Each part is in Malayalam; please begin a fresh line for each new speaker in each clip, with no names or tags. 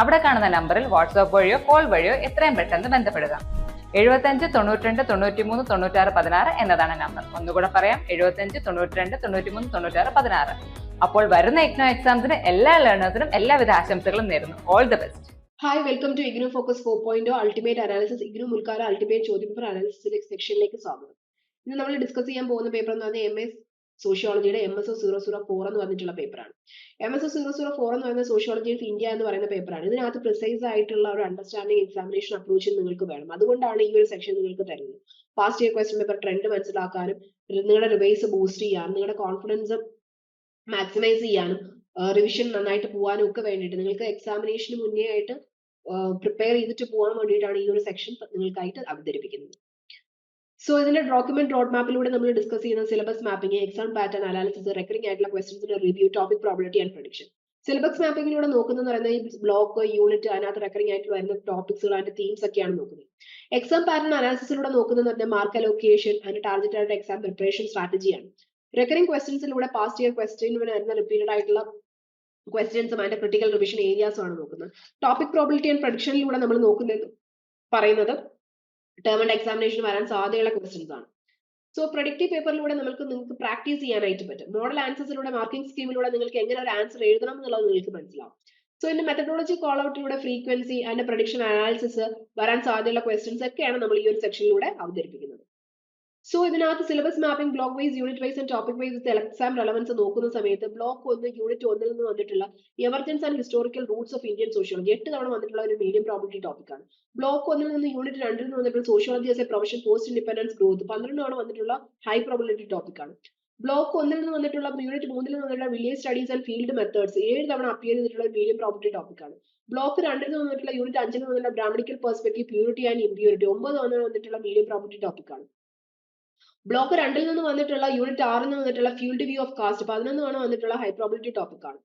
അവിടെ കാണുന്ന നമ്പറിൽ വാട്സ്ആപ്പ് വഴിയോ കോൾ വഴിയോ എത്രയും പെട്ടെന്ന് ബന്ധപ്പെടുക. എഴുപത്തഞ്ച് തൊണ്ണൂറ്റിരണ്ട് തൊണ്ണൂറ്റിമൂന്ന് തൊണ്ണൂറ്റാറ് പതിനാറ് എന്നതാണ് നമ്പർ. ഒന്നുകൂടെ പറയാം എഴുപത്തഞ്ച് തൊണ്ണൂറ്റിരണ്ട് തൊണ്ണൂറ്റിമൂന്ന് തൊണ്ണൂറ്റാറ് പതിനാറ്. അപ്പോൾ വരുന്ന ഇഗ്നോ എക്സാംസിന് എല്ലാ ലേണേഴ്സിനും എല്ലാവിധ ആശംസകളും നേരുന്നു. All the best
hi welcome to IGNOU focus four point ultimate analysis IGNOU മുൽക്കാല ultimate ചോദ്യപേപ്പർ അനാലിസിസിലെ സെക്ഷനിലേക്ക് സ്വാഗതം. ഇന്ന് നമ്മൾ ഡിസ്കസ് ചെയ്യാൻ പോകുന്ന പേപ്പർ എന്ന് പറഞ്ഞാൽ M S സോഷ്യോളജിയുടെ M S O zero zero four എന്ന് പറഞ്ഞിട്ടുള്ള പേപ്പറാണ് M S O zero zero four എന്ന് പറയുന്ന സോഷ്യോളജി ഓഫ് ഇന്ത്യ എന്ന് പറയുന്ന പേപ്പറാണ് ഇതിനകത്ത് പ്രിസൈസ് ആയിട്ടുള്ള ഒരു അണ്ടർസ്റ്റാൻഡിങ് എക്സാമിനേഷൻ അപ്രോച്ച് നിങ്ങൾക്ക് വേണം. അതുകൊണ്ടാണ് ഈ ഒരു സെക്ഷൻ നിങ്ങൾക്ക് തരുന്നത്. Past year question paper trend മനസ്സിലാക്കാനും നിങ്ങളുടെ റിവൈസ് ബൂസ്റ്റ് ചെയ്യാനും നിങ്ങളുടെ കോൺഫിഡൻസ് മാക്സിമൈസ് ചെയ്യാനും റിവിഷൻ നന്നായിട്ട് പോകാനും ഒക്കെ വേണ്ടിയിട്ട് നിങ്ങൾക്ക് എക്സാമിനേഷന് മുന്നേ ആയിട്ട് പ്രിപ്പയർ ചെയ്തിട്ട് പോകാൻ വേണ്ടിയിട്ടാണ് ഈ ഒരു സെക്ഷൻ നിങ്ങൾക്കായിട്ട് അവതരിപ്പിക്കുന്നത്. സോ ഇതിന്റെ ഡോക്യുമെന്റ് റോഡ് മാപ്പിലൂടെ നമ്മൾ ഡിസ്കസ് ചെയ്യുന്ന syllabus mapping exam pattern analysis recurring ആയിട്ടുള്ള ക്വസ്റ്റൻസിന്റെ review topic probability and prediction syllabus മാപ്പിംഗിലൂടെ നോക്കുന്നത് പറയുന്നത് ഈ ബ്ലോക്ക് യൂണിറ്റ് അതിനകത്ത് റെക്കറിംഗ് ആയിട്ട് വരുന്ന ടോപ്പിക്സുകൾ അതിന്റെ തീംസ് ഒക്കെയാണ് നോക്കുന്നത്. എക്സാം പാറ്റേൺ അനാലിസിസിലൂടെ നോക്കുന്നത് പറഞ്ഞാൽ മാർക്ക് അലോക്കേഷൻ അതിന്റെ ടാർഗറ്റ് ആയിട്ട് എക്സാം പ്രിപ്പറേഷൻ സ്ട്രാറ്റജിയാണ് റെക്കറിംഗ് ക്വസ്റ്റൻസിലൂടെ പാസ്റ്റ് ഇയർ ക്വസ്റ്റ്യൻ വരുന്ന റിപ്പീറ്റഡ് ആയിട്ടുള്ള ക്വസ്റ്റ്യൻസും അതിന്റെ ക്രിട്ടിക്കൽ റിവിഷൻ ഏരിയാസും ആണ് നോക്കുന്നത്. ടോപ്പിക് പ്രോബിലിറ്റി ആൻഡ് പ്രൊഡിക്ഷനിലൂടെ നമ്മൾ നോക്കുന്നത് പറയുന്നത് ടേം ആൻഡ് എക്സാമിനേഷൻ വരാൻ സാധ്യതയുള്ള ക്വസ്റ്റ്യൻസ് ആണ്. സോ പ്രൊഡക്റ്റീവ് പേപ്പറിലൂടെ നമുക്ക് നിങ്ങൾക്ക് പ്രാക്ടീസ് ചെയ്യാനായിട്ട് പറ്റും. മോഡൽ ആൻസേഴ്സിലൂടെ മാർക്കിംഗ് സ്കീമിലൂടെ നിങ്ങൾക്ക് എങ്ങനെ ഒരു ആൻസർ എഴുതണം എന്നുള്ളത് നിങ്ങൾക്ക് മനസ്സിലാവും. സോ ഇതിന്റെ മെത്തഡോളജി കോൾ ഔട്ടിലൂടെ ഫ്രീക്വൻസി അതിന്റെ പ്രൊഡിക്ഷൻ അനാലിസിസ് വരാൻ സാധ്യതയുള്ള ക്വസ്റ്റ്യൻസ് ഒക്കെയാണ് നമ്മൾ ഈ ഒരു സെക്ഷനിലൂടെ അവതരിപ്പിക്കുന്നത്. സോ ഇതിനകത്ത് syllabus mapping block wise unit wise and topic wise exam relevance നോക്കുന്ന സമയത്ത് ബ്ലോക്ക് ഒന്ന് യൂണിറ്റ് ഒന്നിൽ നിന്ന് വന്നിട്ടുള്ള emergence and historical roots of Indian sociology എട്ട് തവണ വന്നിട്ടുള്ള ഒരു മീഡിയം പ്രോബിലിറ്റി ടോപ്പിക്കാണ് ബ്ലോക്ക് ഒന്നിൽ നിന്ന് യൂണിറ്റ് രണ്ടിൽ നിന്ന് വന്നിട്ടുള്ള sociology as a profession post independence growth പന്ത്രണ്ട് തവണ വന്നിട്ടുള്ള ഹൈ പ്രോബിലിറ്റി ടോപ്പിക്കാണ് ബ്ലോക്ക് ഒന്നിൽ നിന്ന് വന്നിട്ടുള്ള യൂണിറ്റ് മൂന്നിൽ നിന്ന് വന്നിട്ടുള്ള village studies and field methods ഏഴ് തവണ അപ്പിയർ ചെയ്തിട്ടുള്ള ഒരു മീഡിയം പ്രോബ്ലിറ്റി ടോപ്പിക്കാണ് ബ്ലോക്ക് രണ്ടിൽ നിന്ന് വന്നിട്ടുള്ള യൂണിറ്റ് അഞ്ചിൽ നിന്ന് വന്നിട്ടുള്ള Brahmanical perspective purity and impurity ഒമ്പത് തവണ വന്നിട്ടുള്ള മീഡിയം പ്രോബ്ലിറ്റി ടോപ്പിക് ആണ്. ബ്ലോക്ക് രണ്ടിൽ നിന്ന് വന്നിട്ടുള്ള യൂണിറ്റ് ആറിൽ നിന്ന് വന്നിട്ടുള്ള ഫീൽഡ് വ്യൂ ഓഫ് കാസ്റ്റ് പതിനൊന്ന് തവണ വന്നിട്ടുള്ള ഹൈ പ്രോബിലിറ്റി ടോപ്പിക് ആണ്.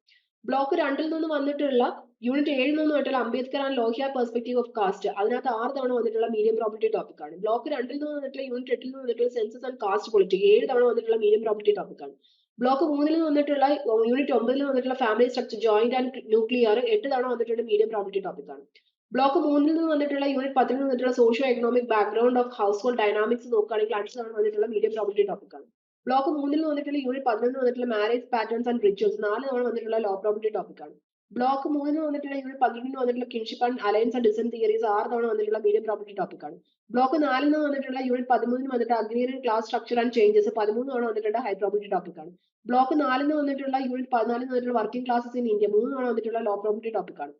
ബ്ലോക്ക് രണ്ടിൽ നിന്ന് വന്നിട്ടുള്ള യൂണിറ്റ് ഏഴിൽ നിന്ന് വന്നിട്ടുള്ള Ambedkar and Lohia perspective of caste അതിനകത്ത് ആറ് തവണ വന്നിട്ടുള്ള മീഡിയം പ്രോബിലിറ്റി ടോപ്പിക് ആണ്. ബ്ലോക്ക് രണ്ടിൽ നിന്ന് വന്നിട്ടുള്ള യൂണിറ്റ് എട്ടിൽ നിന്ന് വന്നിട്ടുള്ള സെൻസസ് ആൻഡ് കാസ്റ്റ് പൊളിറ്റിക് ഏഴ് തവണ വന്നിട്ടുള്ള മീഡിയം പ്രോപ്പർട്ടി ടോപ്പിക് ആണ്. ബ്ലോക്ക് മൂന്നിൽ നിന്ന് വന്നിട്ടുള്ള യൂണിറ്റ് ഒമ്പതിൽ വന്നിട്ടുള്ള family structure joint and nuclear എട്ട് തവണ വന്നിട്ടുള്ള മീഡിയം പ്രോപ്പർട്ടി ടോപ്പിക് ആണ്. ബ്ലോക്ക് മൂന്നിൽ നിന്ന് വന്നിട്ടുള്ള യൂണിറ്റ് പത്തിൽ നിന്ന് വന്നിട്ടുള്ള socio economic background of household dynamics നോക്കുകയാണെങ്കിൽ അഞ്ച് തവണ വന്നിട്ടുള്ള മീഡിയം പ്രോപ്പർട്ടി ടോപ്പിക് ആണ് ബ്ലോക്ക് മൂന്നിൽ നിന്ന് വന്നിട്ടുള്ള യൂണിറ്റ് പതിനൊന്ന് വന്നിട്ടുള്ള മാരേജ് പാറ്റേൺസ് ആൻഡ് റിച്വൽസ് നാല് തവണ വന്നിട്ടുള്ള ലോ പ്രോപ്പർട്ടി ടോപ്പിക് ആണ് ബ്ലോക്ക് മൂന്നിന് വന്നിട്ടുള്ള യൂണിറ്റ് പന്ത്രണ്ടിന് വന്നിട്ടുള്ള kinship and alliance and design theories ആറ് തവണ വന്നിട്ടുള്ള മീഡിയം പ്രോപ്പർട്ടി ടോപ്പിക് ആണ് ബ്ലോക്ക് നാലിൽ നിന്ന് വന്നിട്ടുള്ള യൂണിറ്റ് പതിമൂന്നിന് വന്നിട്ട് agrarian class structure and changes പതിമൂന്ന് തവണ വന്നിട്ടുള്ള ഹൈ പ്രോപ്പർട്ടി ടോപ്പിക് ആണ് ബ്ലോക്ക് നാലിന് വന്നിട്ടുള്ള യൂണിറ്റ് പതിനാലിന് വന്നിട്ടുള്ള വർക്കിംഗ് ക്ലാസ്സസ് ഇൻ ഇന്ത്യ മൂന്ന് തവണ വന്നിട്ടുള്ള ലോ പ്രോപ്പർട്ടി ടോപ്പിക് ആണ്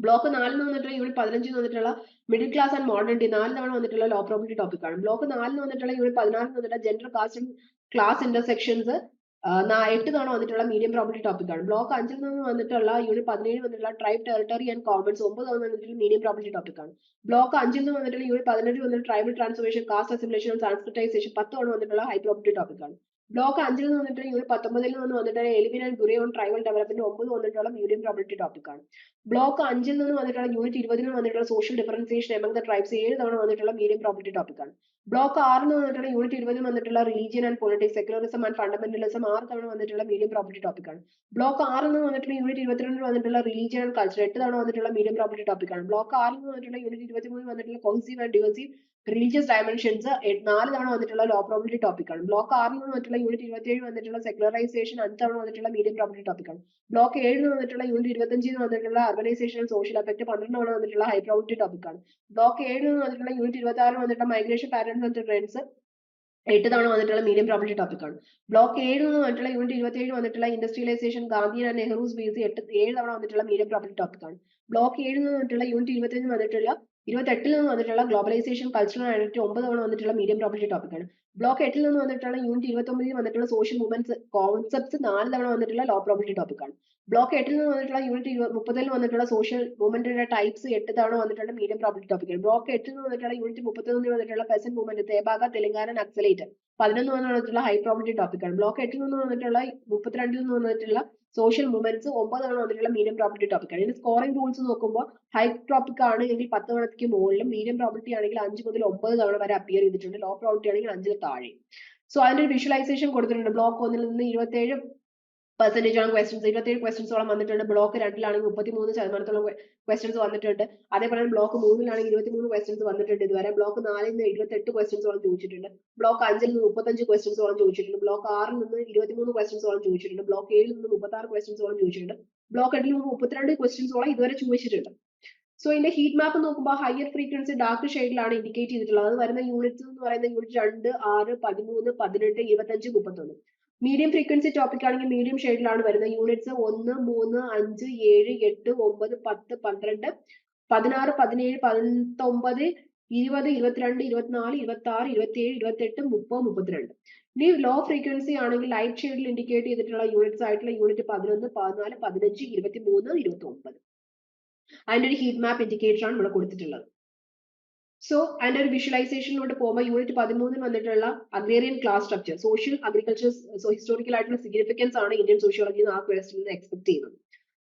ബ്ലോക്ക് നാലിൽ വന്നിട്ടുള്ള യൂണിറ്റ് പതിനഞ്ചിൽ വന്നിട്ടുള്ള മിഡിൽ ക്ലാസ് ആൻഡ് മോഡേണിറ്റി നാല് തവണ വന്നിട്ടുള്ള ലോ പ്രോപ്പർട്ടി ടോപ്പിക് ആണ്. ബ്ലോക്ക് നാലിൽ വന്നിട്ടുള്ള യൂണിറ്റ് പതിനാലിൽ വന്നിട്ടുള്ള ജെൻഡർ കാസ്റ്റ് ക്ലാസ് ഇന്റർസെക്ഷൻസ് എട്ട് തവണ വന്നിട്ടുള്ള മീഡിയം പ്രോപ്പർട്ടി ടോപ്പിക് ആണ്. ബ്ലോക്ക് അഞ്ചിൽ നിന്ന് വന്നിട്ടുള്ള യൂണിറ്റ് പതിനേഴ് വന്നിട്ടുള്ള ട്രൈബ് ടെറിട്ടറി ആൻഡ് കോമൺസ് ഒമ്പത് തവണ വന്നിട്ടുള്ള മീഡിയം പ്രോപ്പർട്ടി ടോപ്പിക് ആണ്. ബ്ലോക്ക് അഞ്ചിൽ നിന്ന് വന്നിട്ടുള്ള യൂണിറ്റ് പതിനെട്ട് വന്നിട്ടുള്ള tribal transformation caste assimilation transportization പത്ത് തവണ വന്നിട്ടുള്ള ഹൈ പ്രോപ്പർട്ടി ടോപ്പിക് ആണ്. ബ്ലോക്ക് അഞ്ചിൽ നിന്ന് വന്നിട്ട് യൂണിറ്റ് പത്തൊമ്പതിൽ നിന്ന് വന്നിട്ട് എലിമിൻ ആൻഡ് ട്രൈബൽ ഡെവലപ്മെന്റ് ഒമ്പത് വന്നിട്ടുള്ള മീഡിയം പ്രോബിലിറ്റി ടോപ്പിക് ആണ്. ബ്ലോക്ക് അഞ്ചിൽ നിന്ന് വന്നിട്ടുള്ള യൂണിറ്റ് ഇരുപതിൽ വന്നിട്ടുള്ള social differentiation among the tribes ഏഴ് തവണ വന്നിട്ടുള്ള മീഡിയം പ്രോബിലിറ്റി ടോപ്പിക് ആണ്. ബ്ലോക്ക് ആറിൽ നിന്ന് വന്നിട്ടുള്ള യൂണിറ്റ് ഇരുപതിൽ വന്നിട്ടുള്ള religion and politics secularism and fundamentalism ആറ് തവണ വന്നിട്ടുള്ള മീഡിയം പ്രോപ്പർട്ടി ടോപ്പിക് ആണ്. ബ്ലോക്ക് ആറിൽ നിന്ന് വന്നിട്ടുള്ള യൂണിറ്റ് ഇരുപത്തിരണ്ടിൽ വന്നിട്ടുള്ള റിലീജിയൻ ആൻഡ് കൾച്ചർ എട്ട് തവണ വന്നിട്ടുള്ള മീഡിയം പ്രോപ്പർട്ടി ടോപ്പിക് ആണ്. ബ്ലോക്ക് ആറിൽ നിന്ന് വന്നിട്ടുള്ള യൂണിറ്റ് ഇരുപത്തിമൂന്നിൽ വന്നിട്ടുള്ള conceive and divisive religious dimensions നാല് തവണ വന്നിട്ടുള്ള ലോ പ്രോബിലിറ്റി ടോപ്പിക് ആണ്. ബ്ലോക്ക് ആറിൽ നിന്ന് വന്നിട്ടുള്ള യൂണിറ്റ് ഇരുപത്തിയേഴ് വന്നിട്ടുള്ള സെക്യുലറൈസേഷൻ അഞ്ച് തവണ വന്നിട്ടുള്ള മീഡിയം പ്രോബിലിറ്റി ടോപ്പിക് ആണ്. ബ്ലോക്ക് ഏഴിൽ വന്നിട്ടുള്ള യൂണിറ്റ് ഇരുപത്തഞ്ചിൽ വന്നിട്ടുള്ള അർബനൈസേഷൻ സോഷ്യൽ എഫക്ട് പന്ത്രണ്ട് തവണ വന്നിട്ടുള്ള ഹൈ പ്രോബിലിറ്റി ടോപ്പിക് ആണ്. ബ്ലോക്ക് ഏഴിൽ നിന്ന് വന്നിട്ടുള്ള യൂണിറ്റ് ഇരുപത്തി ആറിൽ വന്നിട്ടുള്ള മൈഗ്രേഷൻ പാറ്റേൺസ് ആൻഡ് ട്രെൻഡ്സ് എട്ട് തവണ വന്നിട്ടുള്ള മീഡിയം പ്രോബിലിറ്റി ടോപ്പിക് ആണ്. ബ്ലോക്ക് ഏഴ് നിന്ന് വന്നിട്ടുള്ള യൂണിറ്റ് ഇരുപത്തിയേഴ് വന്നിട്ടുള്ള industrialisation Gandhian and Nehru's base എട്ട് ഏഴ് തവണ വന്നിട്ടുള്ള മീഡിയം പ്രോബിലിറ്റി ടോപ്പിക് ആണ്. ബ്ലോക്ക് ഏഴ് നിന്ന് വന്നിട്ടുള്ള യൂണിറ്റ് ഇരുപത്തിയഞ്ച് വന്നിട്ടുള്ള ഇരുപത്തെട്ടിൽ നിന്ന് വന്നിട്ടുള്ള ഗ്ലോബലൈസേഷൻ കൾച്ചറൽ ആയിട്ട് ഒമ്പത് തവണ വന്നിട്ടുള്ള മീഡിയം പ്രോപ്പർട്ടി ടോപ്പിക്കാണ് ബ്ലോക്ക് എട്ടിൽ നിന്ന് വന്നിട്ടുള്ള യൂണിറ്റ് ഇരുപത്തൊമ്പതിൽ വന്നിട്ടുള്ള സോഷ്യൽ മൂവ്മെന്റ്സ് കോൺസെപ്റ്റ്സ് നാല് തവണ വന്നിട്ടുള്ള ലോ പ്രോപ്പർട്ടി ടോപ്പിക്കാണ് ബ്ലോക്ക് എട്ടിൽ നിന്ന് വന്നിട്ടുള്ള യൂണിറ്റ് മുപ്പതിൽ വന്നിട്ടുള്ള സോഷ്യൽ മൂവ്മെന്റിന്റെ ടൈപ്സ് എട്ട് തവണ വന്നിട്ടുള്ള മീഡിയം പ്രോബ്ലം ടോപ്പിക് ബ്ലോക്ക് എട്ടിൽ നിന്ന് വന്നിട്ടുള്ള യൂണിറ്റ് മുപ്പത്തൊന്നിൽ വന്നിട്ടുള്ള പെസന്റ് മൂവ്മെന്റ് തേബാഗ തെലങ്കാന നക്സലേറ്റ് പതിനൊന്ന് നിന്ന് വന്നിട്ടുള്ള ഹൈ ടോപ്പിക് ടോപ്പിക്കാണ് ബ്ലോക്ക് എട്ടിൽ നിന്ന് വന്നിട്ടുള്ള മുപ്പത്തിരണ്ടിൽ നിന്ന് വന്നിട്ടുള്ള സോഷ്യൽ മൂവ്മെന്റ്സ് ഒമ്പത് തവണ വന്നിട്ടുള്ള മീഡിയം പ്രോപ്പർട്ടി ടോപ്പിക്കാണ് ഇതിന്റെ സ്കോറിംഗ് റൂൾസ് നോക്കുമ്പോൾ ഹൈ ടോപ്പിക് ആണ് എങ്കിൽ പത്ത് തവണയ്ക്ക് മുകളിലും മീഡിയം പ്രോബ്ലിറ്റി ആണെങ്കിൽ അഞ്ച് മുതൽ ഒമ്പത് തവണ വരെ അപ്പിയർ ചെയ്തിട്ടുണ്ട്. ലോ പ്രോബ്ലിറ്റി ആണെങ്കിൽ അഞ്ചിൽ താഴെ സോ അതിന്റെ ഒരു വിഷ്വലൈസേഷൻ കൊടുത്തിട്ടുണ്ട്. ബ്ലോക്ക് ഒന്നിൽ നിന്ന് ഇരുപത്തേഴ് പെർസെന്റേജ് ആണ് ക്വസ്റ്റ്യൻസ് ഇരുപത്തേഴ് ക്വസ്റ്റ്യൻസോളം വന്നിട്ടുണ്ട്. ബ്ലോക്ക് രണ്ടിലാണെങ്കിൽ മുപ്പത്തി മൂന്ന് ശതമാനത്തോളം ക്വസ്റ്റ്യൻസ് വന്നിട്ടുണ്ട്. അതേപോലെ ബ്ലോക്ക് മൂന്നിലാണെങ്കിൽ ഇരുപത്തി മൂന്ന് ക്വസ്റ്റ്യൻസ് വന്നിട്ടുണ്ട്. ഇതുവരെ ബ്ലോക്ക് നാലിൽ നിന്ന് എഴുപത്തെട്ട് ക്വസ്റ്റ്യൻസോളം ചോദിച്ചിട്ടുണ്ട്. ബ്ലോക്ക് അഞ്ചിൽ നിന്ന് മുപ്പത്തഞ്ച് ക്വസ്റ്റ്യൻസോളം ചോദിച്ചിട്ടുണ്ട്. ബ്ലോക്ക് ആറിൽ നിന്ന് ഇരുപത്തിമൂന്ന് ക്വസ്റ്റ്യൻസോളം ചോദിച്ചിട്ടുണ്ട്. ബ്ലോക്ക് ഏഴിൽ നിന്ന് മുപ്പത്തി ആറ് ക്വസ്റ്റ്യൻസോളം ചോദിച്ചിട്ടുണ്ട്. ബ്ലോക്ക് എട്ടിൽ നിന്ന് മുപ്പത്തിരണ്ട് ക്വസ്റ്റ്യൻസോളം ഇതുവരെ ചോദിച്ചിട്ടുണ്ട്. സോ ഇതിന്റെ ഹീറ്റ് മാപ്പ് നോക്കുമ്പോൾ ഹയർ ഫ്രീക്വൻസി ഡാർക്ക് ഷെയ്ഡിലാണ് ഇൻഡിക്കേറ്റ് ചെയ്തിട്ടുള്ളത്. അത് വരുന്ന യൂണിറ്റ്സ് എന്ന് പറയുന്ന യൂണിറ്റ് രണ്ട് ആറ് പതിമൂന്ന് പതിനെട്ട് ഇരുപത്തഞ്ച് മുപ്പത്തൊന്ന്. മീഡിയം ഫ്രീക്വൻസി ടോപ്പിക് ആണെങ്കിൽ മീഡിയം ഷെയ്ഡിലാണ് വരുന്നത്. യൂണിറ്റ്സ് ഒന്ന് മൂന്ന് അഞ്ച് ഏഴ് എട്ട് ഒമ്പത് പത്ത് പന്ത്രണ്ട് പതിനാറ് പതിനേഴ് പത്തൊമ്പത് ഇരുപത് ഇരുപത്തിരണ്ട് ഇരുപത്തിനാല് ഇരുപത്തി ആറ് ഇരുപത്തിയേഴ് ഇരുപത്തെട്ട് മുപ്പത് മുപ്പത്തിരണ്ട്. ഇനി ലോ ഫ്രീക്വൻസി ആണെങ്കിൽ ലൈറ്റ് ഷെയ്ഡിൽ ഇൻഡിക്കേറ്റ് ചെയ്തിട്ടുള്ള യൂണിറ്റ്സ് ആയിട്ടുള്ള യൂണിറ്റ് പതിനൊന്ന് പതിനാല് പതിനഞ്ച് ഇരുപത്തി മൂന്ന് ഇരുപത്തി ഒമ്പത് അതിന്റെ ഒരു ഹീറ്റ് മാപ്പ് ഇൻഡിക്കേറ്റർ ആണ് ഇവിടെ കൊടുത്തിട്ടുള്ളത്. സോ അതിന്റെ ഒരു വിഷ്വലൈസേഷനിലോട്ട് പോകുമ്പോൾ യൂണിറ്റ് പതിമൂന്നിൽ വന്നിട്ടുള്ള agrarian class structure social agriculture so historical ആയിട്ടുള്ള സിഗ്നിഫിക്കൻസ് ആണ് ഇന്ത്യൻ സോഷ്യോളജി ആ ക്വസ്റ്റിൽ നിന്ന് എക്സ്പെക്ട് ചെയ്യുന്നത്.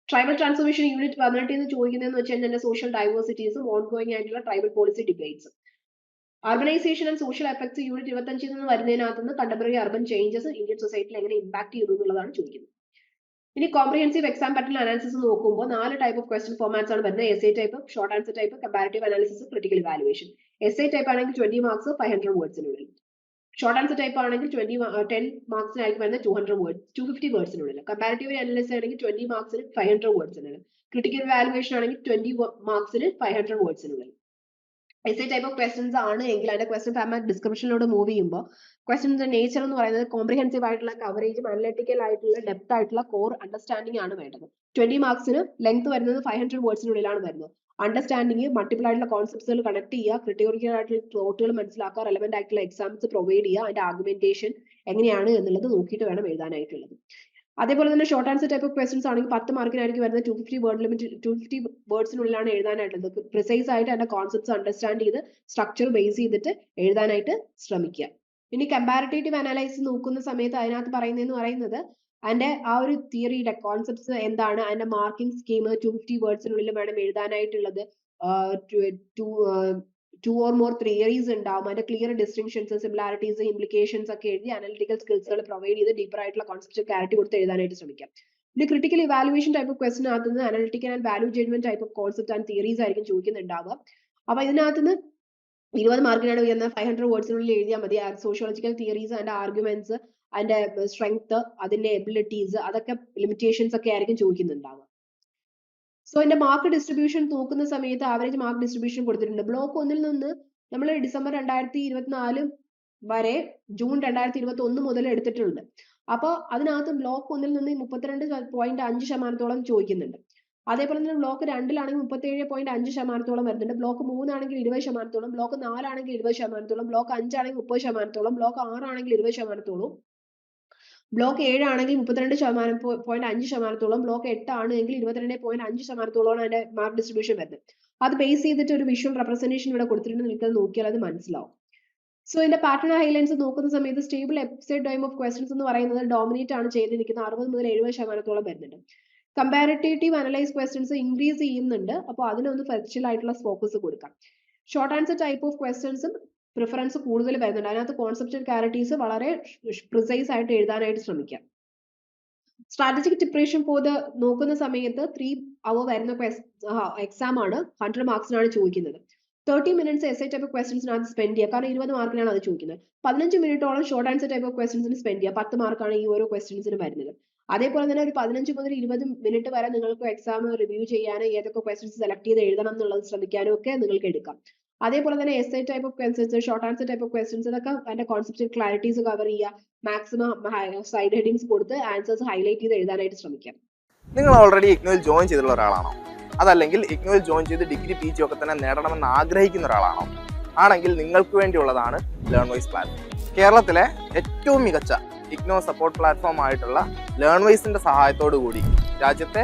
ട്രൈബൽ ട്രാൻസ്ഫോർമേഷൻ യൂണിറ്റ് പതിനെട്ടിൽ നിന്ന് ചോദിക്കുന്നതെന്ന് വെച്ചാൽ തന്നെ സോഷ്യൽ ഡൈവേഴ്സിറ്റീസും ഓൺ ഗോയിങ് ആയിട്ടുള്ള tribal policy ഡിബേറ്റ്സും urbanisation and social effects unit ഇരുപത്തഞ്ചിൽ നിന്ന് വരുന്നതിനകത്ത് നിന്ന് കണ്ടംപററി അർബൻ ചേഞ്ചസ് ഇന്ത്യൻ സൊസൈറ്റിയിൽ എങ്ങനെ ഇമ്പാക്ട് ചെയ്തു എന്നുള്ളതാണ് ചോദിക്കുന്നത്. ഇനി കോംപ്രിഹെൻസീവ് എക്സാം പാറ്റേൺ അനാലിസിസ് നോക്കുമ്പോൾ നാല് ടൈപ്പ് ഓഫ് ക്വസ്റ്റ്യൻ ഫോർമാറ്റ്സ് ആണ് വരുന്നത്. Essay type short answer type comparative analysis critical evaluation essay type ആണെങ്കിൽ ട്വന്റി മാർക്സ് ഫൈവ് ഹൺഡ്രഡ് വേർഡ്സിനുള്ളിൽ ഷോർട്ട് ആൻസർ ടൈപ്പ് ആണെങ്കിൽ ട്വന്റി ടെൻ മാർക്സിനായിരിക്കും വരുന്നത് two hundred word two fifty വേർഡ്സിനുള്ളിൽ comparative analysis ആണെങ്കിൽ ട്വന്റി മാർക്സിന് ഫൈവ് ഹൺഡ്രഡ് വേർഡ്സിനുള്ളിൽ ക്രിട്ടിക്കൽ ഇവാലുവേഷൻ ആണെങ്കിൽ ട്വന്റി മാർക്സിന് ഫൈവ് ഹൺഡ്രഡ് വേർഡ്സിനുള്ളിൽ S A type of questions ആണ് എങ്കിൽ അതിന്റെ ക്വസ്റ്റ്യൻ ഫാർമാറ്റ് ഡിസ്ക്രിപ്ഷനിലൂടെ മൂവ് ചെയ്യുമ്പോൾ ക്വസ്റ്റ്യൻസിന്റെ നേച്ചർ എന്ന് പറയുന്നത് കോംപ്രിഹെൻസീവ് ആയിട്ടുള്ള കവറേജും അനലിറ്റിക്കൽ ആയിട്ടുള്ള ഡെപ്ത് ആയിട്ടുള്ള കോർ അണ്ടർസ്റ്റാൻഡിംഗ് ആണ് വേണ്ടത്. ട്വന്റി മാർക്സിന് ലെങ്ത് വരുന്നത് ഫൈവ് ഹൺഡ്രഡ് വേർഡ്സിനുള്ളിലാണ് വരുന്നത്. അണ്ടർസ്റ്റാൻഡിംഗ് മൾട്ടിപ്പിൾ ആയിട്ടുള്ള കോൺസെപ്റ്റുകൾ കണക്ട് ചെയ്യുക ക്രിട്ടിക്കൽ ആയിട്ടുള്ള തോട്ടുകൾ മനസ്സിലാക്കുക റെലവെന്റ് ആയിട്ടുള്ള എക്സാംസ് പ്രൊവൈഡ് ചെയ്യുക അതിന്റെ ആർഗ്യുമെന്റേഷൻ എങ്ങനെയാണ് എന്നുള്ളത് നോക്കിയിട്ട് വേണം എഴുതാനായിട്ടുള്ളത്. അതേപോലെ തന്നെ short answer type of questions ആണെങ്കിൽ പത്ത് മാർക്കിനായിരിക്കും വരുന്നത് two fifty word limit two fifty വേർഡ്സിനുള്ളിലാണ് എഴുതാനായിട്ടുള്ളത്. പ്രിസൈസ് ആയിട്ട് അതിന്റെ കോൺസെപ്റ്റ്സ് അണ്ടർസ്റ്റാൻഡ് ചെയ്ത് സ്ട്രക്ചർ ബേസ് ചെയ്തിട്ട് എഴുതാനായിട്ട് ശ്രമിക്കുക. ഇനി കമ്പാരിറ്റേറ്റീവ് അനാലൈസ് നോക്കുന്ന സമയത്ത് അതിനകത്ത് പറയുന്നതെന്ന് പറയുന്നത് അതിന്റെ ആ ഒരു തിയറിയുടെ കോൺസെപ്റ്റ്സ് എന്താണ് അതിന്റെ മാർക്കിംഗ് സ്കീം ടു ഫിഫ്റ്റി വേർഡ്സിനുള്ളിൽ വേണം എഴുതാനായിട്ടുള്ളത് two two or more theories ഉണ്ടാവും. അതിന്റെ ക്ലിയർ ഡിസ്റ്റിങ്ഷൻസ് സിമിലാരിറ്റീസ് ഇംപ്ലിക്കേഷൻസ് ഒക്കെ എഴുതി അനലിറ്റിക്കൽ സ്കിൽസുകൾ പ്രൊവൈഡ് ചെയ്ത് ഡീപ്പർ ആയിട്ടുള്ള കോൺസെപ്റ്റ് ക്ലാരിറ്റി കൊടുത്ത് എഴുതാനായിട്ട് ശ്രമിക്കാം. പിന്നെ critical evaluation type of question അകത്ത് നിന്ന് analytical and value judgment type of concept and theories ആയിരിക്കും ചോദിക്കുന്നുണ്ടാവുക. അപ്പൊ ഇതിനകത്ത് നിന്ന് ഇരുപത് മാർക്കിനാണ് ഉയർന്ന ഫൈവ് ഹൺഡ്രഡ് വേർഡ്സിനുള്ളിൽ എഴുതിയാൽ മതി. സോഷ്യോളജിക്കൽ തിയറീസ് ആൻഡ് ആർഗ്യുമെന്റ്സ് അതിന്റെ സ്ട്രെങ്ത് അതിന്റെ എബിലിറ്റീസ് അതൊക്കെ ലിമിറ്റേഷൻസ് ഒക്കെ ആയിരിക്കും ചോദിക്കുന്നുണ്ടാവുക. സോ അതിന്റെ മാർക്ക് ഡിസ്ട്രിബ്യൂഷൻ നോക്കുന്ന സമയത്ത് ആവറേജ് മാർക്ക് ഡിസ്ട്രിബ്യൂഷൻ കൊടുത്തിട്ടുണ്ട്. ബ്ലോക്ക് ഒന്നിൽ നിന്ന് നമ്മൾ ഡിസംബർ രണ്ടായിരത്തി ഇരുപത്തിനാല് വരെ ജൂൺ രണ്ടായിരത്തി ഇരുപത്തി ഒന്ന് മുതൽ എടുത്തിട്ടുണ്ട്. അപ്പോൾ അതിനകത്ത് ബ്ലോക്ക് ഒന്നിൽ നിന്ന് മുപ്പത്തിരണ്ട് പോയിന്റ് അഞ്ച് ശതമാനത്തോളം ചോദിക്കുന്നുണ്ട്. അതേപോലെ തന്നെ ബ്ലോക്ക് രണ്ടിലാണെങ്കിൽ മുപ്പത്തേഴ് പോയിന്റ് അഞ്ച് ശതമാനത്തോളം വരുന്നുണ്ട്. ബ്ലോക്ക് മൂന്നാണെങ്കിൽ ഇരുപത് ശതമാനത്തോളം ബ്ലോക്ക് നാലാണെങ്കിൽ ഇരുപത് ശതമാനത്തോളം ബ്ലോക്ക് അഞ്ചാണെങ്കിൽ മുപ്പത് ശതമാനത്തോളം ബ്ലോക്ക് ആറാണെങ്കിൽ ഇരുപത് ശതമാനത്തോളം ബ്ലോക്ക് ഏഴാണെങ്കിൽ മുപ്പത്തിരണ്ട് ശതമാനം പോയിന്റ് അഞ്ച് ശതമാനത്തോളം ബ്ലോക്ക് എട്ടാണ് എങ്കിൽ ഇരുപത്തിരണ്ട് പോയിന്റ് അഞ്ച് ശതമാനത്തോളമാണ് അതിന്റെ മാർക്ക് ഡിസ്ട്രിബ്യൂഷൻ വരുന്നത്. അത് ബേസ് ചെയ്തിട്ട് ഒരു വിഷ്വൽ റെപ്രസെന്റേഷൻ ഇവിടെ കൊടുത്തിട്ടുണ്ട്. നിങ്ങൾക്ക് അത് നോക്കിയാൽ അത് മനസ്സിലാവും. സോ ഇതിന്റെ പാറ്റേൺ ഹൈലൈൻസ് നോക്കുന്ന സമയത്ത് stable episode time of questions എന്ന് പറയുന്നത് ഡോമിനേറ്റ് ആണ് ചെയ്തിരിക്കുന്നത് അറുപത് മുതൽ എഴുപത് ശതമാനത്തോളം വരുന്നുണ്ട്. കമ്പാരിറ്റേറ്റീവ് അനലൈസ് ക്വസ്റ്റൻസ് ഇൻക്രീസ് ചെയ്യുന്നുണ്ട്. അപ്പോൾ അതിനൊന്ന് ഫെർച്വൽ ആയിട്ടുള്ള ഫോക്കസ് കൊടുക്കാം. ഷോർട്ട് ആൻസർ ടൈപ്പ് ഓഫ് ക്വസ്റ്റൻസും പ്രിഫറൻസ് കൂടുതൽ വരുന്നുണ്ട്. അതിനകത്ത് കോൺസെപ്റ്റൽ ക്ലാരിറ്റീസ് വളരെ പ്രിസൈസ് ആയിട്ട് എഴുതാനായിട്ട് ശ്രമിക്കാം. സ്ട്രാറ്റജിക് ഡിപ്രേഷൻ പോത് നോക്കുന്ന സമയത്ത് ത്രീ അവർ വരുന്ന എക്സാം ആണ്. ഹൺഡ്രഡ് മാർക്സിനാണ് ചോദിക്കുന്നത്. Thirty minutes S I type ക്വസ്റ്റൻസിനകത്ത് സ്പെൻഡ് ചെയ്യുക. കാരണം ഇരുപത് മാർക്കിനാണ് അത് ചോദിക്കുന്നത്. പതിനഞ്ച് മിനിറ്റോളം ഷോർട്ട് ആൻസർ ടൈപ്പ് ഓഫ് ക്വസ്റ്റൻസിന് സ്പെൻഡ് ചെയ്യുക. പത്ത് മാർക്കാണ് ഈ ഓരോ ക്വസ്റ്റൻസിന് വരുന്നത്. അതേപോലെ തന്നെ ഒരു പതിനഞ്ച് മുതൽ ഇരുപത് മിനിറ്റ് വരെ നിങ്ങൾക്ക് എക്സാം റിവ്യൂ ചെയ്യാനും ഏതൊക്കെ ക്വസ്റ്റൻസ് സെലക്ട് ചെയ്ത് എഴുതണം എന്നുള്ളത് ശ്രമിക്കാനും ഒക്കെ നിങ്ങൾക്ക് എടുക്കാം. അതേപോലെ തന്നെ essay type of questions short answer type of questions ഇതൊക്കെ അതിന്റെ കോൺസെപ്റ്റ് ക്ലാരിറ്റീസ് കവർ ചെയ്യുക മാക്സിമം സൈഡ് ഹെഡിങ്സ് കൊടുത്ത് ആൻസേഴ്സ് ഹൈലൈറ്റ് ചെയ്ത് എഴുതാനായിട്ട് ശ്രമിക്കാം
നിങ്ങൾ ഓൾറെഡി ഇഗ്നോയിൽ ജോയിൻ ചെയ്തിട്ടുള്ള ഒരാളാണോ? അതല്ലെങ്കിൽ ഇഗ്നോയിൽ ജോയിൻ ചെയ്ത് ഡിഗ്രി പി ജി ഒക്കെ തന്നെ നേടണമെന്ന് ആഗ്രഹിക്കുന്ന ഒരാളാണോ? ആണെങ്കിൽ നിങ്ങൾക്ക് വേണ്ടിയുള്ളതാണ് ലേൺ വൈസ് പ്ലാറ്റ്ഫോം കേരളത്തിലെ ഏറ്റവും മികച്ച ഇഗ്നോ സപ്പോർട്ട് പ്ലാറ്റ്ഫോം ആയിട്ടുള്ള ലേൺ വൈസിന്റെ സഹായത്തോടു കൂടി രാജ്യത്തെ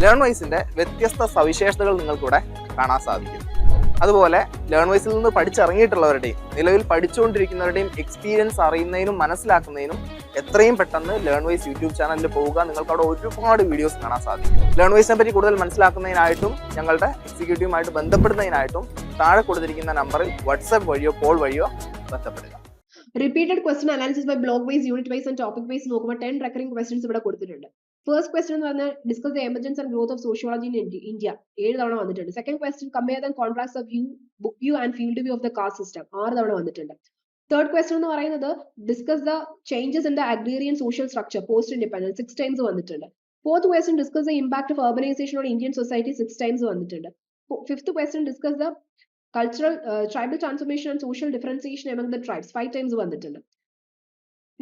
ലേൺ വൈസിന്റെ വ്യത്യസ്ത സവിശേഷതകൾ നിങ്ങൾക്കിവിടെ കാണാൻ സാധിക്കും. അതുപോലെ ലേൺ വൈസിൽ നിന്ന് പഠിച്ചിറങ്ങിയിട്ടുള്ളവരുടെയും നിലവിൽ പഠിച്ചുകൊണ്ടിരിക്കുന്നവരുടെയും എക്സ്പീരിയൻസ് അറിയുന്നതിനും മനസ്സിലാക്കുന്നതിനും എത്രയും പെട്ടെന്ന് ലേൺ വൈസ് യൂട്യൂബ് ചാനലിൽ പോവുക. നിങ്ങൾക്ക് അവിടെ ഒരുപാട് വീഡിയോസ് കാണാൻ സാധിക്കും. ലേൺ വൈസിനെ പറ്റി കൂടുതൽ മനസ്സിലാക്കുന്നതിനായിട്ടും ഞങ്ങളുടെ എക്സിക്യൂട്ടീവുമായിട്ട് ബന്ധപ്പെടുന്നതിനായിട്ടും താഴെ കൊടുത്തിരിക്കുന്ന നമ്പറിൽ വാട്സാപ്പ് വഴിയോ കോൾ വഴിയോ ബന്ധപ്പെടുക.
Repeated question analysis by block wise unit wise and topic wise നോക്കുമ്പോൾ ടെൻ റെക്കറിംഗ് ക്വസ്റ്റൻസ് ഇവിടെ കൊടുത്തിട്ടുണ്ട്. ഫസ്റ്റ് ക്വസ്റ്റൻ എന്ന് പറഞ്ഞാൽ discuss the emergence and growth of sociology in India ഏഴ് തവണ വന്നിട്ടുണ്ട്. Second question compare the contracts of view book view and field view of the caste system ആറ് തവണ വന്നിട്ടുണ്ട്. തേർഡ് ക്വസ്റ്റൻ എന്ന് പറയുന്നത് discuss the changes in the agrarian social structure post independence six times വന്നിട്ടുണ്ട്. Fourth question discuss the impact of urbanisation on Indian society six times വന്നിട്ടുണ്ട്. Fifth question discuss the cultural tribal transformation and social differentiation among the tribes five times വന്നിട്ടുണ്ട്.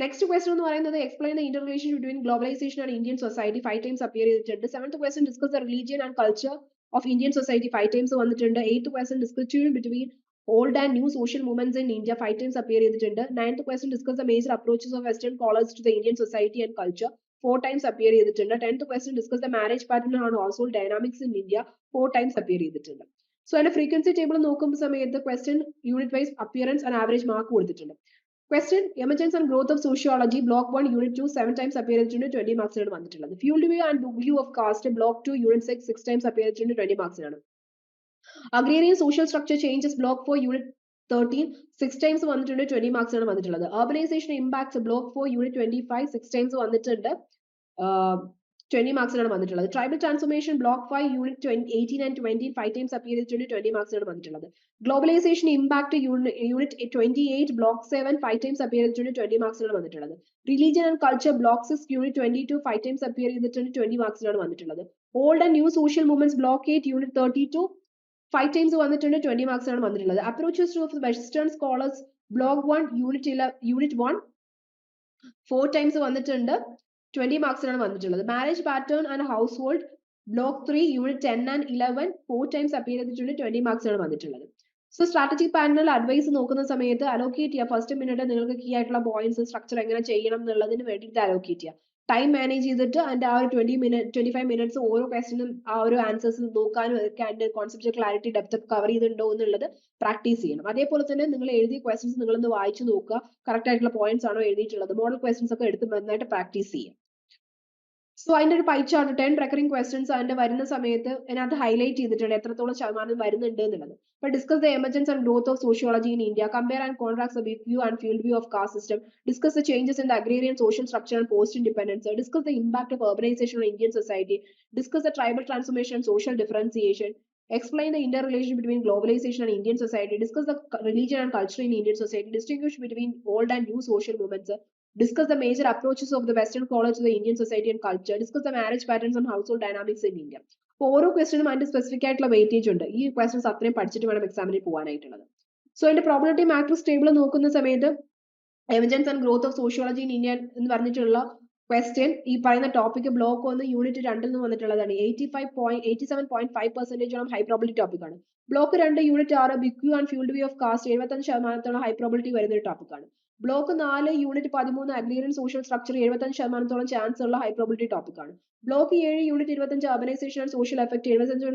നെക്സ്റ്റ് ക്വസ്റ്റൻ എന്ന് പറയുന്നത് explain the interrelation between globalisation and Indian society five times appear ചെയ്തിട്ടുണ്ട് seventh question discuss the religion and culture of Indian society five times വന്നിട്ടുണ്ട്. Eighth question discuss between old and new social movements in India five times appear ചെയ്തിട്ടുണ്ട് ninth question discuss the major approaches of western scholars to the Indian society and culture four times appear ചെയ്തിട്ടുണ്ട് tenth question discuss the marriage pattern and also dynamics in India four times appear ചെയ്തിട്ടുണ്ട് സോ അതിന്റെ ഫ്രീക്വൻസി ടേബിൾ നോക്കുമ്പോൾ സമയത്ത് question unit wise appearance and average mark കൊടുത്തിട്ടുണ്ട്. Question emergence and growth of sociology block one unit two seven times appear ചെയ്തിട്ടുണ്ട് ട്വന്റി മാർക്സിനാണ് വന്നിട്ടുള്ളത്. Field view and view of caste block two unit six six times appear ചെയ്തിട്ടുണ്ട് twenty മാർക്സിനാണ് agrarian social structure changes block four unit thirteen six times വന്നിട്ടുണ്ട് ട്വന്റി മാർക്സിനാണ് വന്നിട്ടുള്ളത്. Urbanisation impacts block four unit twenty five six times വന്നിട്ടുണ്ട് ട്വന്റി മാർക്സിനാണ് വന്നിട്ടുള്ളത്. Tribal transformation block five unit eighteen and twenty five times appear ചെയ്തിട്ടുണ്ട് ട്വന്റി മാർക്സിനാണ് വന്നിട്ടുള്ളത്. Globalisation impact unit twenty eight block seven five times appear ചെയ്തിട്ടുണ്ട് ട്വന്റി മാർക്സിനാണ് വന്നിട്ടുള്ളത്. Religion and culture block six unit twenty two five times appear ചെയ്തിട്ടുണ്ട് ട്വന്റി മാർക്സിനാണ് വന്നിട്ടുള്ളത്. Old and new social movements block eight unit thirty two five times വന്നിട്ടുണ്ട് ട്വന്റി മാർക്സിനാണ് വന്നിട്ടുള്ളത്. Approaches to western scholars block one unit unit one four times വന്നിട്ടുണ്ട്. ട്വന്റി മാർക്സിനാണ് വന്നിട്ടുള്ളത്. Marriage pattern and household block three unit ten and eleven four times appear ചെയ്തിട്ടുണ്ട് ട്വന്റി മാർക്സിനാണ് വന്നിട്ടുള്ളത് സോ സ്ട്രാറ്റജിക് പാനൽ അഡ്വൈസ് നോക്കുന്ന സമയത്ത് അലോക്കേറ്റ് ചെയ്യുക. ഫസ്റ്റ് മിനിറ്റ് നിങ്ങൾക്ക് കീ ആയിട്ടുള്ള പോയിന്റ്സ് സ്ട്രക്ചർ എങ്ങനെ ചെയ്യണം എന്നുള്ളതിന് വേണ്ടിയിട്ട് അലോക്കേറ്റ് ചെയ്യുക. ടൈം മാനേജ് ചെയ്തിട്ട് അതിന്റെ ആ ഒരു twenty minute twenty five minutes ഓരോ ക്വസ്റ്റിനും ആ ഒരു ആൻസേഴ്സ് നോക്കാനും ഒക്കെ അതിന്റെ കോൺസെപ്റ്റ് ക്ലാരിറ്റി ഡെപ്ത് കവർ ചെയ്തിട്ടുണ്ടോ എന്നുള്ളത് പ്രാക്ടീസ് ചെയ്യണം. അതേപോലെ തന്നെ നിങ്ങൾ എഴുതിയ ക്വസ്റ്റൻസ് നിങ്ങളൊന്ന് വായിച്ചു നോക്കുക. കറക്റ്റ് ആയിട്ടുള്ള പോയിന്റ്സ് ആണോ എഴുതിയിട്ടുള്ളത്. മോഡൽ ക്വസ്റ്റൻസ് ഒക്കെ എടുത്ത് നന്നായിട്ട് പ്രാക്ടീസ് ചെയ്യുക. സോ അതിന്റെ ഒരു pie chart ten recurring questions അതിന്റെ വരുന്ന സമയത്ത് അതിനകത്ത് ഹൈലൈറ്റ് ചെയ്തിട്ടുണ്ട് എത്രത്തോളം ശതമാനം വരുന്നുണ്ട് എന്നുള്ളത് ഇപ്പൊ discuss the emergence and growth of sociology in India compare and contracts of view and field view of caste system discuss the changes in the agrarian social structure and post independence discuss the impact of urbanization on Indian society discuss the tribal transformation and social differentiation explain the interrelation between globalization and Indian society discuss the religion and culture in Indian society distinguish between old and new social movements discuss the major approaches of the Western college to the Indian society and culture, discuss the marriage patterns and household dynamics in India. അപ്പോൾ ഓരോ ക്വസ്റ്റിനും അതിന്റെ സ്പെസിഫിക് ആയിട്ടുള്ള വെയിറ്റേജ് ഉണ്ട്. ഈ ക്വസ്റ്റൻസ് അത്രയും പഠിച്ചിട്ട് വേണം എക്സാമിന് പോകാനായിട്ടുള്ളത്. സോ അതിന്റെ പ്രോബിലിറ്റി മാട്രിക്സ് ടേബിൾ നോക്കുന്ന സമയത്ത് emergence and growth of sociology in India എന്ന് പറഞ്ഞിട്ടുള്ള ക്വസ്റ്റ്യൻ ഈ പറയുന്ന ടോപ്പിക് ബ്ലോക്ക് ഒന്ന് യൂണിറ്റ് രണ്ടിൽ നിന്ന് വന്നിട്ടുള്ളതാണ്. Eighty five point eighty seven point five പെർസെന്റേജോളം high probability topic ആണ്. ബ്ലോക്ക് രണ്ട് യൂണിറ്റ് ആറ് book and field view of caste എഴുപത്തഞ്ച് ശതമാനത്തോളം ഹൈ പ്രോബിലിറ്റി വരുന്ന ഒരു ടോപ്പിക് ആണ്. ബ്ലോക്ക് നാല് യൂണിറ്റ് പതിമൂന്ന് അഗ്രീരിയൻ സോഷ്യൽ സ്ട്രക്ചർ എഴുപത്തഞ്ച് ശതമാനത്തോളം ചാൻസ് ഉള്ള ഹൈ പ്രോബിലിറ്റി ടോപ്പിക് ആണ്. ബ്ലോക്ക് ഏഴ് യൂണിറ്റ് ഇരുപത്തഞ്ച് അർബനൈസേഷൻ ആൻഡ് സോഷ്യൽ എഫക്ട് എഴുപത്തഞ്ച്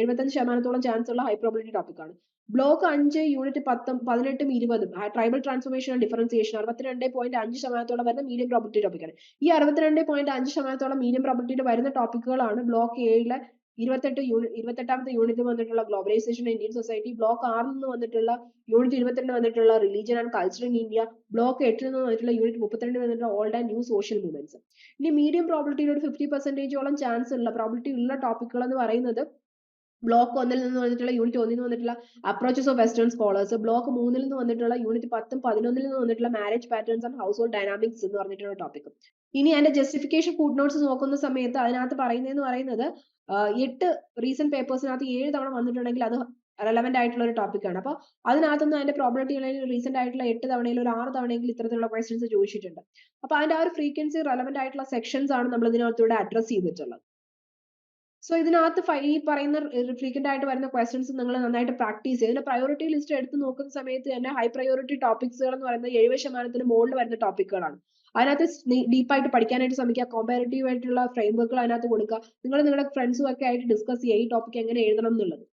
എഴുപത്തഞ്ച് ശതമാനത്തോളം ചാൻസ് ഉള്ള ഹൈ പ്രോബിലിറ്റി ടോപ്പിക് ആണ്. ബ്ലോക്ക് അഞ്ച് യൂണിറ്റ് പത്തും പതിനെട്ടും ഇരുപതും ട്രൈബൽ ട്രാൻസ്ഫോർമേഷൻ ആൻഡ് ഡിഫറൻസിയേഷൻ അറുപത്തിരണ്ട് പോയിന്റ് അഞ്ച് ശതമാനത്തോളം വരുന്ന മീഡിയം പ്രോബിലിറ്റി ടോപ്പിക്കാണ് ഈ അറുപത്തിരണ്ട് പോയിന്റ് അഞ്ച് ശതമാനത്തോളം മീഡിയം പ്രോബിലിറ്റിയിൽ വരുന്ന ടോപ്പിക്കുകളാണ് ബ്ലോക്ക് ഏഴിലെ ഇരുപത്തെട്ട് യൂണിറ്റ് ഇരുപത്തെട്ടാമത്തെ യൂണിറ്റ് വന്നിട്ടുള്ള ഗ്ലോബലൈസേഷൻ ഇന്ത്യൻ സൊസൈറ്റി ബ്ലോക്ക് ആറിൽ നിന്ന് വന്നിട്ടുള്ള യൂണിറ്റ് ഇരുപത്തിരണ്ട് വന്നിട്ടുള്ള religion and culture in India block എട്ടിൽ നിന്ന് വന്നിട്ടുള്ള യൂണിറ്റ് മുപ്പത്തിരണ്ട് വന്നിട്ടുള്ള old and new social movements ഇനി മീഡിയം പ്രോബിലിറ്റിയിൽ ഒരു ഫിഫ്റ്റി പെർസെന്റേജോളം ചാൻസ് ഉള്ള പ്രോബിലിറ്റി ഉള്ള ടോപ്പിക്കുകൾ എന്ന് പറയുന്നത് ബ്ലോക്ക് ഒന്നിൽ നിന്ന് വന്നിട്ടുള്ള യൂണിറ്റ് ഒന്നിൽ നിന്ന് വന്നിട്ടുള്ള approaches of western scholars block മൂന്നിൽ നിന്ന് വന്നിട്ടുള്ള യൂണിറ്റ് പത്തും പതിനൊന്നിൽ നിന്ന് വന്നിട്ടുള്ള marriage patterns and household dynamics എന്ന് പറഞ്ഞിട്ടുള്ള ടോപ്പിക് ഇനി അതിന്റെ ജസ്റ്റിഫിക്കേഷൻ ഫുഡ് നോട്ട്സ് നോക്കുന്ന സമയത്ത് അതിനകത്ത് പറയുന്നതെന്ന് പറയുന്നത് എട്ട് റീസെന്റ് പേപ്പേഴ്സിനകത്ത് ഏഴ് തവണ വന്നിട്ടുണ്ടെങ്കിൽ അത് റെലവെന്റ് ആയിട്ടുള്ള ഒരു ടോപ്പിക്കാണ് ആണ്. അപ്പൊ അതിനകത്തുനിന്ന് അതിന്റെ പ്രോബിലിറ്റി റീസെന്റ് ആയിട്ടുള്ള എട്ട് തവണയിൽ ഒരു ആറ് തവണയെങ്കിലും ഇത്തരത്തിലുള്ള ക്വസ്റ്റ്യൻസ് ചോദിച്ചിട്ടുണ്ട്. അപ്പൊ അതിന്റെ ആ ഒരു ഫ്രീക്വൻസി റെലവെന്റ് ആയിട്ടുള്ള സെക്ഷൻസ് ആണ് നമ്മൾ ഇതിനകത്തൂടെ അഡ്രസ് ചെയ്തിട്ടുള്ളത്. സോ ഇതിനകത്ത് ഈ പറയുന്ന ഫ്രീക്വന്റ് ആയിട്ട് വരുന്ന ക്വസ്റ്റ്യൻസ് നിങ്ങൾ നന്നായിട്ട് പ്രാക്ടീസ് ചെയ്യുക. ഇതിന്റെ പ്രയോറിറ്റി ലിസ്റ്റ് എടുത്ത് നോക്കുന്ന സമയത്ത് തന്നെ ഹൈ പ്രയോറിറ്റി ടോപ്പിക്സുകൾ എന്ന് പറയുന്നത് എഴുപത് ശതമാനത്തിന് മുകളിൽ വരുന്ന ടോപ്പിക്കുകളാണ് അതിനകത്ത് ഡീപ്പായിട്ട് പഠിക്കാനായിട്ട് ശ്രമിക്കുക. കോമ്പാരിറ്റീവ് ആയിട്ടുള്ള ഫ്രെയിം വർക്കുകൾ അതിനകത്ത് കൊടുക്കുക. നിങ്ങൾ നിങ്ങളുടെ ഫ്രണ്ട്സും ഒക്കെ ആയിട്ട് ഡിസ്കസ് ചെയ്യുക ഈ ടോപ്പിക് എങ്ങനെ എഴുതണം എന്നുള്ളത്.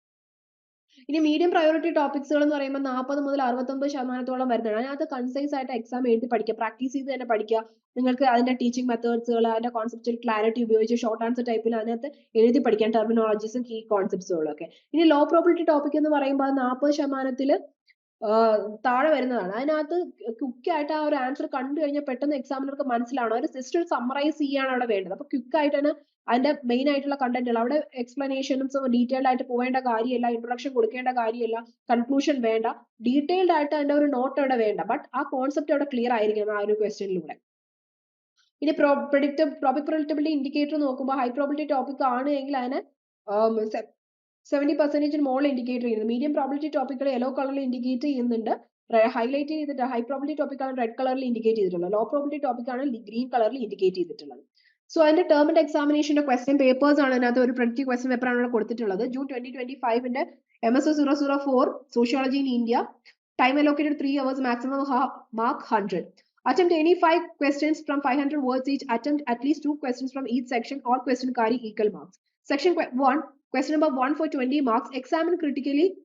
ഇനി മീഡിയം പ്രയോറിറ്റി ടോപ്പിക്സുകൾ എന്ന് പറയുമ്പോൾ നാൽപ്പത് മുതൽ അറുപത്തൊമ്പത് ശതമാനത്തോളം വരുന്നതാണ് അതിനകത്ത് കൺസൈസ് ആയിട്ട് എക്സാം എഴുതി പഠിക്കുക. പ്രാക്ടീസ് ചെയ്ത് തന്നെ പഠിക്കുക. നിങ്ങൾക്ക് അതിന്റെ ടീച്ചിങ് മെത്തേഡ്സുകൾ അതിന്റെ കോൺസെപ്റ്റ് ക്ലാരിറ്റി ഉപയോഗിച്ച് ഷോർട്ട് ആൻസർ ടൈപ്പിൽ അതിനകത്ത് എഴുതി പഠിക്കാൻ ടെർമിനോളജീസും കീ കോൺസെപ്റ്റ്സുകളും ഒക്കെ ഇനി ലോ പ്രോബിലിറ്റി ടോപ്പിക് എന്ന് പറയുമ്പോൾ നാൽപ്പത് ശതമാനത്തിൽ താഴെ വരുന്നതാണ്. അതിനകത്ത് ക്വിക്ക് ആയിട്ട് ആ ഒരു ആൻസർ കണ്ടു കഴിഞ്ഞാൽ പെട്ടെന്ന് എക്സാമിനർക്ക് മനസ്സിലാവണം. അവർ ജസ്റ്റ് സമ്മറൈസ് ചെയ്യാണ് അവിടെ വേണ്ടത്. അപ്പൊ ക്വിക്ക് ആയിട്ട് തന്നെ അതിന്റെ മെയിൻ ആയിട്ടുള്ള കണ്ടന്റുകൾ അവിടെ എക്സ്പ്ലനേഷൻസും ഡീറ്റെയിൽഡ് ആയിട്ട് പോവേണ്ട കാര്യമില്ല ഇൻട്രൊഡക്ഷൻ കൊടുക്കേണ്ട കാര്യമില്ല കൺക്ലൂഷൻ വേണ്ട. ഡീറ്റെയിൽഡ് ആയിട്ട് അതിന്റെ ഒരു നോട്ട് അവിടെ വേണ്ട. ബട്ട് ആ കോൺസെപ്റ്റ് അവിടെ ക്ലിയർ ആയിരിക്കണം ആ ഒരു ക്വസ്റ്റ്യനിലൂടെ ഇനി പ്രോ പ്രിഡിക്റ്റ് പ്രോബിക് പ്രിഡിക്റ്റബിലിറ്റി ഇൻഡിക്കേറ്റർ നോക്കുമ്പോൾ ഹൈ പ്രോബിലിറ്റി ടോപ്പിക് ആണ് എങ്കിൽ അതിനെ സെവന്റി പെർസെന്റേജിന് മുകളിൽ ഇൻഡിക്കേറ്റ് ചെയ്യുന്നത് മീഡിയം പ്രോബിലിറ്റി ടോപ്പിക്കുകൾ യെല്ലോ കളറിൽ ഇൻഡിക്കേറ്റ് ചെയ്യുന്നുണ്ട്. ഹൈലൈറ്റ് ചെയ്തിട്ട് ഹൈ പ്രോബിലിറ്റി ടോപ്പിക് ആണ് റെഡ് കളറിൽ ഇൻഡിക്കേറ്റ് ചെയ്തിട്ടുള്ളത്. ലോ പ്രോബിലിറ്റി ടോപ്പിക്കാണ് ഗ്രീൻ കളറിൽ ഇൻഡിക്കേറ്റ് ചെയ്തിട്ടുള്ളത്. സോ അതിന്റെ ടേം ആൻഡ് എക്സാമിനേഷന്റെ ക്വസ്റ്റ്യൻ പേപ്പേഴ്സ് ആണ് അതിനകത്ത് ഒരു ട്വന്റി ക്വസ്റ്റ്യൻ പേപ്പർ ആണ് കൊടുത്തിട്ടുള്ളത്. June twenty twenty ഫൈവിന്റെ M S zero zero four sociology in India time allocated three hours maximum mark hundred Attempt any five questions from 500 words each. Attempt at least two questions from each section. All question carry equal marks. Section one question number one for 20 marks. Examine critically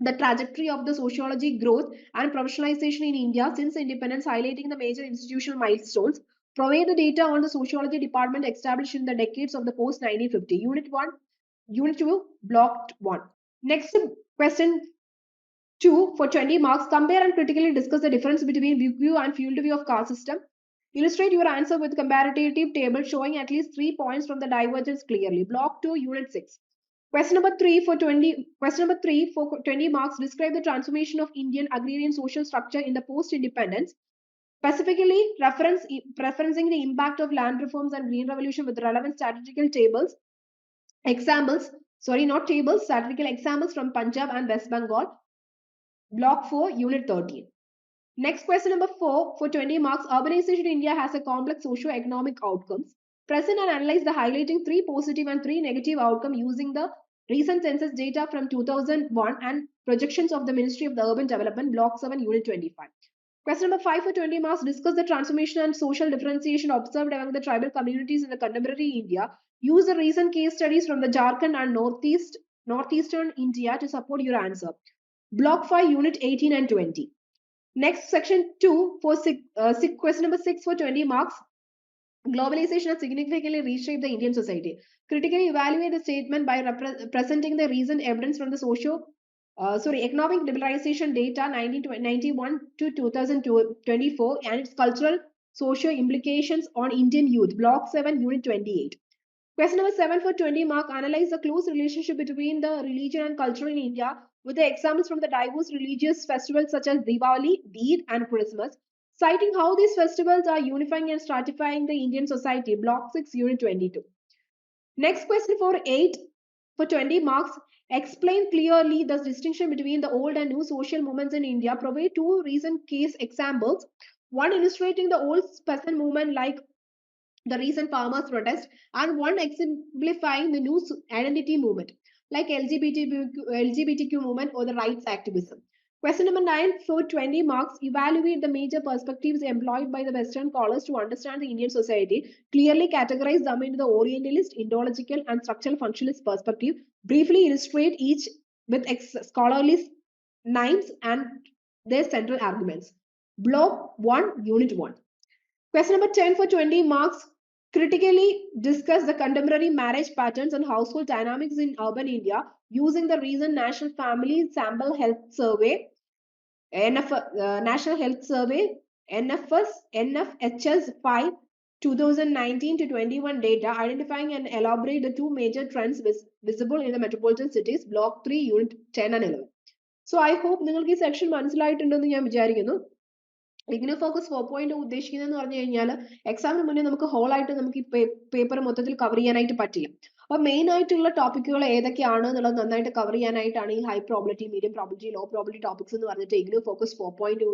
the trajectory of the sociology growth and professionalization in India since independence, highlighting the major institutional milestones. Provide the data on the sociology department established in the decades of the post 1950. Unit one, unit two, blocked one. Next question two for 20 marks. Compare and critically discuss the difference between view and field view of caste system. Illustrate your answer with comparative table showing at least three points from the divergence clearly. Block 2, Unit 6. Question number 3 for 20. Question number 3 for 20 marks. Describe the transformation of Indian agrarian social structure in the post-independence. Specifically, reference, referencing the impact of land reforms and green revolution with relevant statistical tables. Examples, sorry, not tables, statistical examples from Punjab and West Bengal. Block 4, Unit 13. Next question number 4 for 20 marks. Urbanization in India has a complex socio-economic outcomes. Present and analyze the highlighting three positive and three negative outcome using the recent census data from 2001 and projections of the Ministry of the Urban Development, Block 7, Unit 25. Question number 5 for 20 marks. Discuss the transformation and social differentiation observed among the tribal communities in the contemporary India. Use the recent case studies from the Jharkhand and Northeast, Northeastern India to support your answer. Block 5, Unit 18 and 20. Next, section 2 for six, uh, six, question number 6 for 20 marks. Globalization has significantly reshaped the Indian society. Critically evaluate the statement by presenting the recent evidence from the socio, uh, sorry, economic liberalization data 1991 to 2024 and its cultural socio implications on Indian youth. Block 7, Unit 28. Question number 7 for 20 mark. Analyze the close relationship between the religion and culture in India with the examples from the diverse religious festivals such as Diwali, Eid, and Christmas, citing how these festivals are unifying and stratifying the Indian society. Block 6, Unit 22. Next question for 8 for 20 marks. Explain clearly the distinction between the old and new social movements in India. Provide two recent case examples. One illustrating the old peasant movement like the recent farmers' protest, and one exemplifying the new identity movement like LGBTQ, LGBTQ movement or the rights activism. Question number nine for 20 marks. Evaluate the major perspectives employed by the Western scholars to understand the Indian society. Clearly categorize them into the Orientalist, Indological, and structural functionalist perspective. Briefly illustrate each with scholarly names and their central arguments. Block 1, Unit 1. Question number 10 for 20 marks. Critically discuss the contemporary marriage patterns and household dynamics in urban India using the recent National Family Sample Health Survey, NF, uh, National Health Survey, NFS, NFHS 5 2019 to 21 data identifying and elaborate the two major trends vis- visible in the metropolitan cities, Block 3, Unit 10 and 11. So I hope നിങ്ങൾക്ക് ഈ സെക്ഷൻ മനസ്സിലായിട്ടുണ്ടെന്ന് ഞാൻ വിചാരിക്കുന്നു ഇഗ്നോ ഫോക്കസ് ഫോർ പോയിന്റ് ഉദ്ദേശിക്കുന്നതെന്ന് പറഞ്ഞു കഴിഞ്ഞാൽ എക്സാമിന് മുന്നേ നമുക്ക് ഹോൾ ആയിട്ട് നമുക്ക് ഈ പേപ്പർ മൊത്തത്തിൽ കവർ ചെയ്യാനായിട്ട് പറ്റില്ല. അപ്പൊ മെയിൻ ആയിട്ടുള്ള ടോപ്പിക്കുകൾ ഏതൊക്കെയാണ് എന്നുള്ളത് നന്നായിട്ട് കവർ ചെയ്യാനായിട്ടാണ് ഈ high probability medium probability low probability topics എന്ന് പറഞ്ഞിട്ട് ഇഗ്നോ ഫോക്കസ് ഫോർ പോയിന്റ്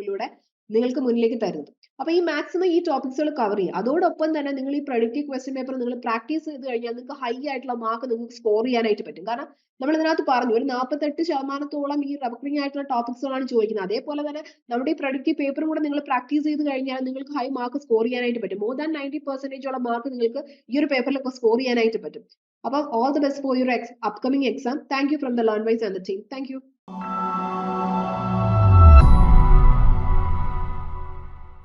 നിങ്ങൾക്ക് മുന്നിലേക്ക് തരുന്നത്. അപ്പൊ ഈ മാക്സിമം ഈ ടോപ്പിക്സുകൾ കവർ ചെയ്യുക. അതോടൊപ്പം തന്നെ നിങ്ങൾ ഈ പ്രൊഡക്റ്റീവ് ക്വസ്റ്റ്യൻ പേപ്പർ നിങ്ങൾ പ്രാക്ടീസ് ചെയ്ത് കഴിഞ്ഞാൽ നിങ്ങൾക്ക് ഹൈ ആയിട്ടുള്ള മാർക്ക് നിങ്ങൾക്ക് സ്കോർ ചെയ്യാനായിട്ട് പറ്റും. കാരണം നമ്മൾ ഇതിനകത്ത് പറഞ്ഞു ഒരു നാൽപ്പത്തെട്ട് ശതമാനത്തോളം ഈ റെക്കറിംഗ് ആയിട്ടുള്ള ടോപ്പിക്സുകളാണ് ചോദിക്കുന്നത്. അതേപോലെ തന്നെ നമ്മുടെ ഈ പ്രൊഡക്റ്റീവ് പേപ്പറും കൂടെ നിങ്ങൾ പ്രാക്ടീസ് ചെയ്ത് കഴിഞ്ഞാൽ നിങ്ങൾക്ക് ഹൈ മാർക്ക് സ്കോർ ചെയ്യാനായിട്ട് പറ്റും. മോർ ദാൻ നയന്റി പെർസെന്റേജോളം മാർക്ക് നിങ്ങൾക്ക് ഈ ഒരു പേപ്പറിലൊക്കെ സ്കോർ ചെയ്യാനായിട്ട് പറ്റും. അപ്പം all the best for your upcoming exam thank you from the Learnwise and the team thank you